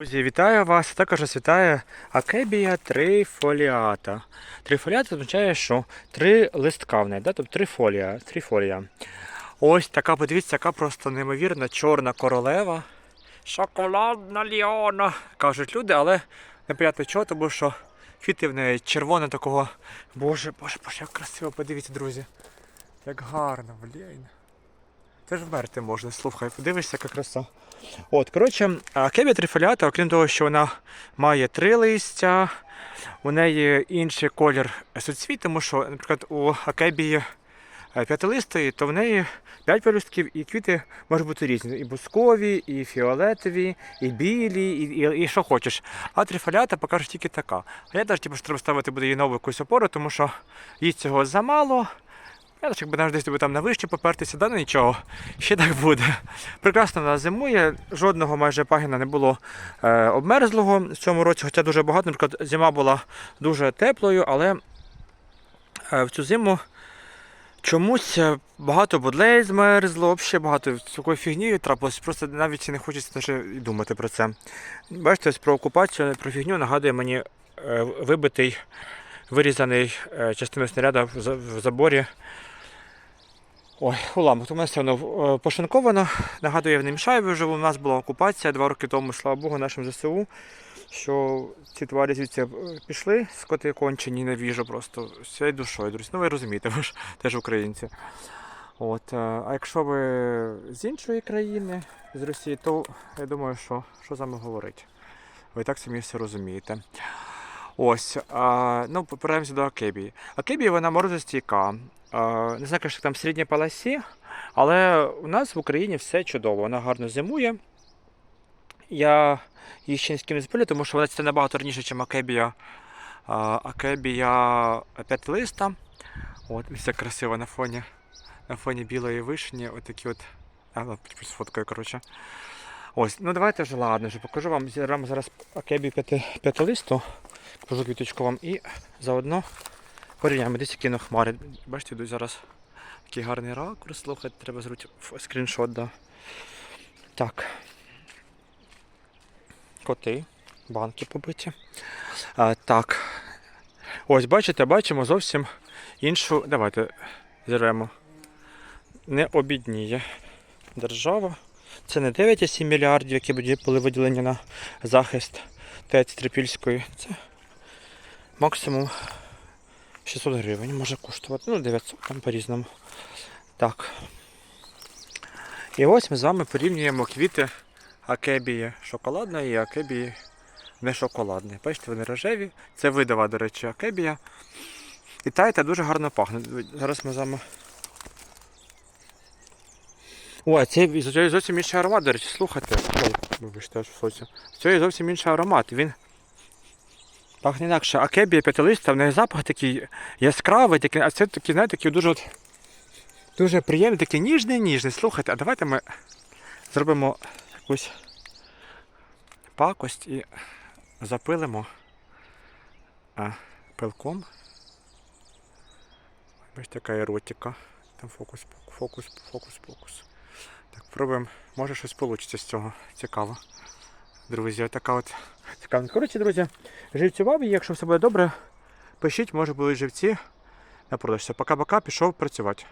Друзі, вітаю вас. Також вас Акебія трифоліата. Трифоліат означає, що три листка в неї, да? тобто трифолія, трифолія. Ось така, подивіться, яка просто неймовірна чорна королева. Шоколадна Ліона, кажуть люди, але непонятно чого, тому що квіти в неї червоне такого. Боже, боже, боже, як красиво, подивіться, друзі. Як гарно, блін. Це ж вмерти можна, слухай, подивишся, яка краса. От, коротше, кебія трифоліата, окрім того, що вона має три листя, у неї інший колір суцвіт, тому що, наприклад, у акебії е, п'ятилистої, то в неї п'ять пелюстків і квіти можуть бути різні. І бускові, і фіолетові, і білі, і, і, і що хочеш. А трифоліата покаже тільки така. А я навіть типу, що треба ставити буде їй нову якусь опору, тому що їй цього замало. Я так якби навіть десь тобі там на вище попертися, да ну нічого, ще так буде. Прекрасно вона зимує, жодного майже пагіна не було е, обмерзлого в цьому році, хоча дуже багато, наприклад, зима була дуже теплою, але е, в цю зиму чомусь е, багато будлей змерзло, взагалі багато такої фігні трапилось, просто навіть не хочеться думати про це. Бачите, ось про окупацію, про фігню нагадує мені е, вибитий, вирізаний е, частину снаряда в заборі. Ой, уламок. У мене все воно е, пошинковано. Нагадує в ним шайби вже. У нас була окупація два роки тому, слава Богу, нашим ЗСУ. Що ці тварі звідси е, пішли, скоти кончені, ненавіжу просто всією душою, друзі. Ну ви розумієте, ви ж теж українці. От, е, а якщо ви з іншої країни, з Росії, то я думаю, що, що з вами говорить. Ви так самі все розумієте. Ось, а, ну, повернемося до Акебії. Акебія вона морозостійка. А, не знаю, що там в середній полосі, але у нас в Україні все чудово. Вона гарно зимує. Я її ще ні з ким не спилю, тому що вона це набагато раніше, ніж Акебія. А, Акебія п'ятилиста. От, все красиво на фоні, на фоні білої вишні. От такі от. А, сфоткаю, коротше. Ось, ну давайте вже ладно, вже покажу вам зараз Акебію п'яти, п'ятилисту. Покажу квіточку вам і заодно порівняємо десь які на хмари. Бачите, йдуть зараз такий гарний ракурс, слухайте, треба зробити скріншот. Да. Так. Коти, банки побиті. А, так. Ось, бачите, бачимо зовсім іншу. Давайте зірвемо. Не обідніє держава. Це не 9,7 мільярдів, які були виділені на захист ТЕЦ Трипільської. Це максимум 600 гривень може коштувати. Ну, 900 там по-різному. Так. І ось ми з вами порівнюємо квіти акебії шоколадної і акебії не шоколадної. Бачите, вони рожеві. Це видова, до речі, акебія. І та, і та дуже гарно пахне. Зараз ми з вами. О, це зовсім інший аромат, до речі, слухайте. Ой, вибачте, в соці. Цієї зовсім інший аромат. Він пахне інакше. Акебія п'ятилиста, в неї запах такий яскравий, такий, а це такий, знаєте, такий дуже от, дуже приємний, такий ніжний, ніжний. Слухайте, а давайте ми зробимо якусь пакость і запилимо а, пилком. Бачите, така еротика. Там фокус, фокус, фокус, фокус. Так, пробуємо. Може щось вийде з цього. Цікаво. Друзі, така от цікаво. Коротше, друзі, живцював і якщо все буде добре, пишіть, може були живці на продаж. Все, Пока-пока, пішов працювати.